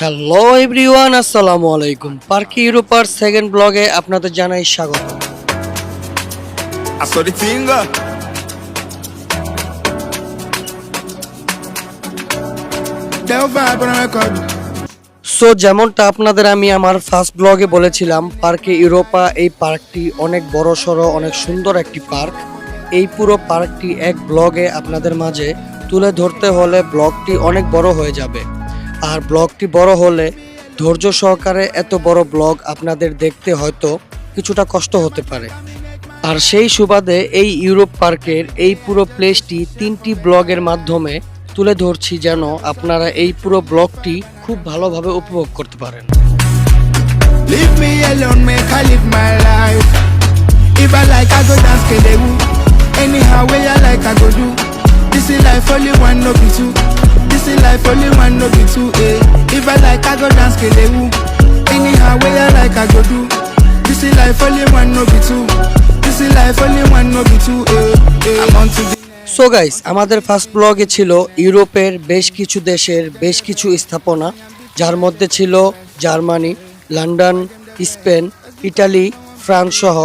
Hello everyone আসসালামু আলাইকুম। পার্কি ইউরোপার second ব্লগে আপনাদের জানাই স্বাগত. সো যেমনটা আপনাদের আমি আমার ফার্স্ট ব্লগে বলেছিলাম পার্কে ইউরোপা এই পার্কটি অনেক বড় সড়ো অনেক সুন্দর একটি পার্ক। এই পুরো পার্কটি এক ব্লগে আপনাদের মাঝে তুলে ধরতে হলে ব্লগটি অনেক বড় হয়ে যাবে। আর ব্লগটি বড় হলে ধৈর্য সহকারে এত বড় ব্লগ আপনাদের দেখতে হয়তো কিছুটা কষ্ট হতে পারে আর সেই সুবাদে এই ইউরোপ পার্কের এই পুরো প্লেসটি তিনটি ব্লগের মাধ্যমে তুলে ধরছি যেন আপনারা এই পুরো ব্লগটি খুব ভালোভাবে উপভোগ করতে পারেন. Anyhow, way I like, I go do. This is life, only one, no be two. Is life, only one, no be two. Eh. If I like, I go dance kelewu. Anyhow, way I like, I go do. This is life, only one, no be two. This is life, only one, no be two. Eh. Eh. I'm on to the so guys আমাদের first ব্লগে ছিল ইউরোপের বেশ কিছু দেশের বেশ কিছু স্থাপনা যার মধ্যে ছিল Germany London Spain Italy France সহ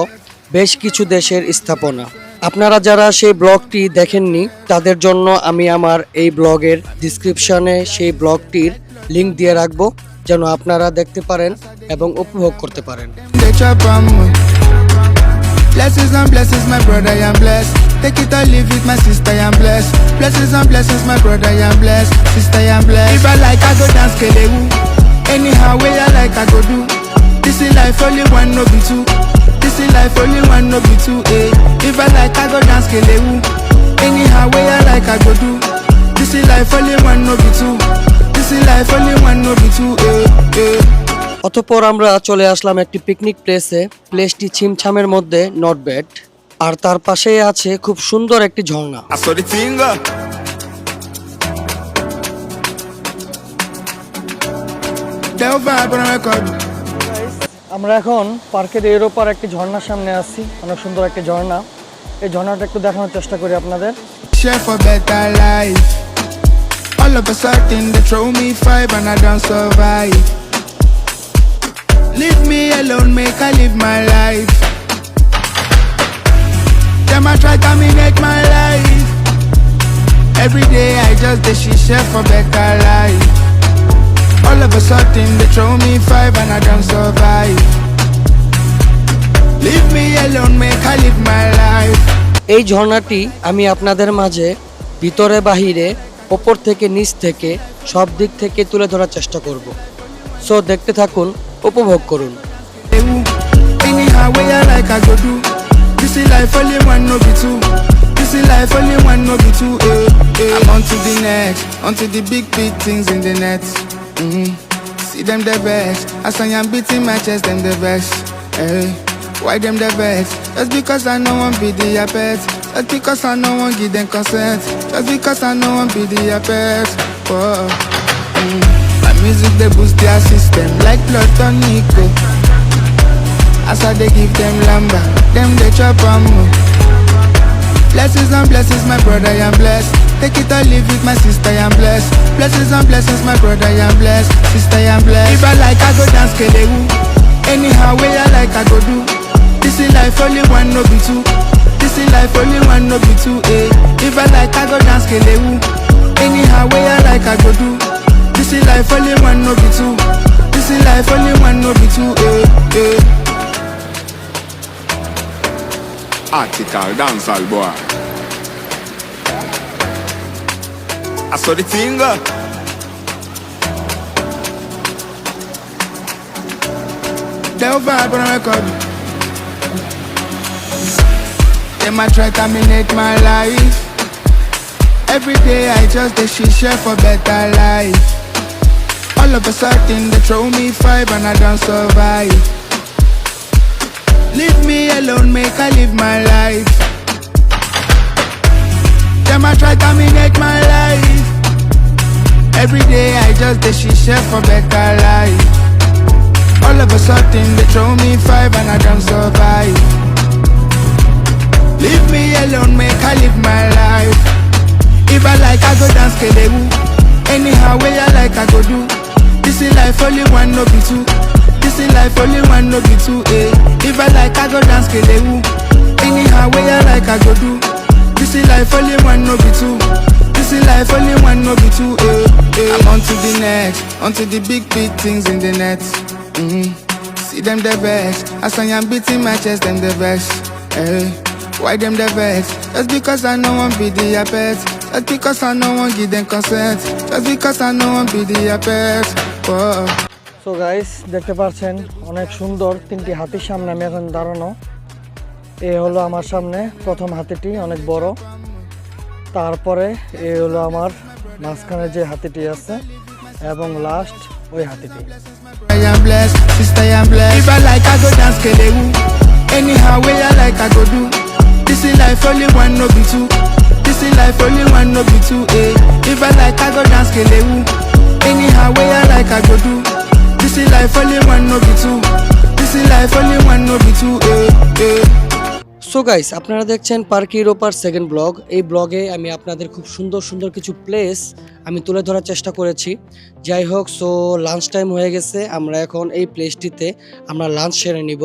বেশ কিছু দেশের স্থাপনা আপনারা যারা সেই ব্লগটি দেখেননি তাদের জন্য আমি আমার এই ব্লগের ডিসক্রিপশনে সেই ব্লগটির লিংক দিয়ে রাখব যেন আপনারা দেখতে পারেন এবং উপভোগ করতে পারেন. Blessings and blessings, my brother, I am blessed. Take it or leave it, my sister, I am blessed. Blessings and blessings, my brother, I am blessed. Sister, I am blessed. If I like, I go dance kelewu. Anyhow, way I like, I go do. This is life, only one, no be two. This is life, only one, no be two. Eh. like I go dance kelewu. Anyhow way I like I go do. This is life only one no be two. This is life only one no be two yeah, yeah. অতপর আমরা চলে আসলাম একটি picnic প্লেসে প্লেসটি ছিমছামের মধ্যে not bad আর তার পাশেই আছে খুব সুন্দর একটি ঝর্ণা। আমরা এখন পার্কের এরোপার একটি ঝর্ণার সামনে আসছি। অনেক সুন্দর একটি ঝর্ণা। এই ঝর্ণাটা একটু দেখানোর চেষ্টা করি আপনাদের. All of a sudden they throw me five and I don't survive. Leave me alone, make I live my life. Them I try terminate my life. Every day I just they share for better life. All of a sudden they throw me five and I don't survive. এই ঝর্ণাটি আমি আপনাদের মাঝে ভিতরে বাহিরে ওপর থেকে নিচ থেকে সব দিক থেকে তুলে ধরার চেষ্টা করব সো দেখতে থাকুন উপভোগ করুন See them the best, I saw you beating matches, them the best. Hey. Why them the best? Just because I know one be the apex. Just because I know one give them consent. Just because I know one be the. Whoa. Mm. My music they boost their system like blood tonic. As I they give them lamba, them they chop am. oh. Blessings and blessings, my brother, I am blessed. Take it or leave it, my sister, I am blessed. Blessings and blessings, my brother, I am blessed. Sister, I am blessed. If I like, I go dance kelewu. Anyhow, way I like, I go do. This is life, only one, no be two. This is life, only one, no be two. Eh. If I like, I go dance kelewu. Anyhow, way I like, I go do. This is life, only one, no be two. This is life, only one, no be two. Eh. Eh. Article dancehall boy. I saw the finger. Del vibe on record. Them I try to terminate my life. Every day I just they she share for better life. All of a sudden they throw me five and I don't survive. Leave me alone, make I live my life. Them I try to terminate my life. Every day I just they she share for better life. All of a sudden they throw me five and I don't survive. Leave me alone, make I live my life. If I like, I go dance kelewu. Anyhow way I like, I go do. This is life only one, no be two. This is life only one, no be two. Eh. If I like, I go dance kelewu. Anyhow, way I like, I go do. This is life only one, no be two. This is life only one, no be two. Eh. Eh. I'm on to the next, on to the big, big things in the net. Mm-hmm. See them the best. As I am beating my chest, them the best. Eh. Why them the vex? Just because I know one be the apex. Just because I know one give them consent. Just because I know one be the apex. Oh. So guys দেখতে পাচ্ছেন অনেক সুন্দর তিনটি হাতির সামনে আমি এখন দাঁড়ানো এ হলো আমার সামনে প্রথম হাতিটি অনেক বড় তারপরে এ হলো আমার মাঝখানে যে হাতিটি আছে এবং লাস্ট ওই হাতিটি I am blessed, sister I am blessed. If I like, I go dance kelewu. Anyhow, way I like, I go do. This is life only one, no be two. This is life only one, no be two. Eh. If I like, I go dance kelewu. Anyhow, way I like, I go do. This is life only one, no be two. This is life only one, no be two. Eh. Eh. So guys আপনারা দেখছেন park ইউরোপার second blog এই ব্লগে আমি আপনাদের খুব সুন্দর সুন্দর কিছু প্লেস আমি তুলে ধরার চেষ্টা করেছি যাই হোক সো লাঞ্চ টাইম হয়ে গেছে আমরা এখন এই প্লেসটিতে আমরা লাঞ্চ সেরে নিব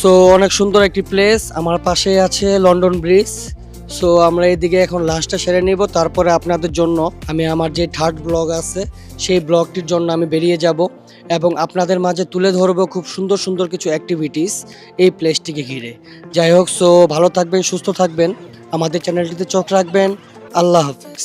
সো অনেক সুন্দর একটি প্লেস আমার পাশে আছে লন্ডন ব্রিজ সো আমরা এদিকে এখন লাস্টটা সেরে নিব, তারপরে আপনাদের জন্য আমি আমার যে থার্ড ব্লগ আছে, সেই ব্লগটির জন্য আমি বেরিয়ে যাব এবং আপনাদের মাঝে তুলে ধরবো খুব সুন্দর সুন্দর কিছু অ্যাক্টিভিটিস এই প্লেসটিকে ঘিরে। যাই হোক সো ভালো থাকবেন, সুস্থ থাকবেন। আমাদের চ্যানেলটিতে চোখ রাখবেন। আল্লাহ হাফিজ।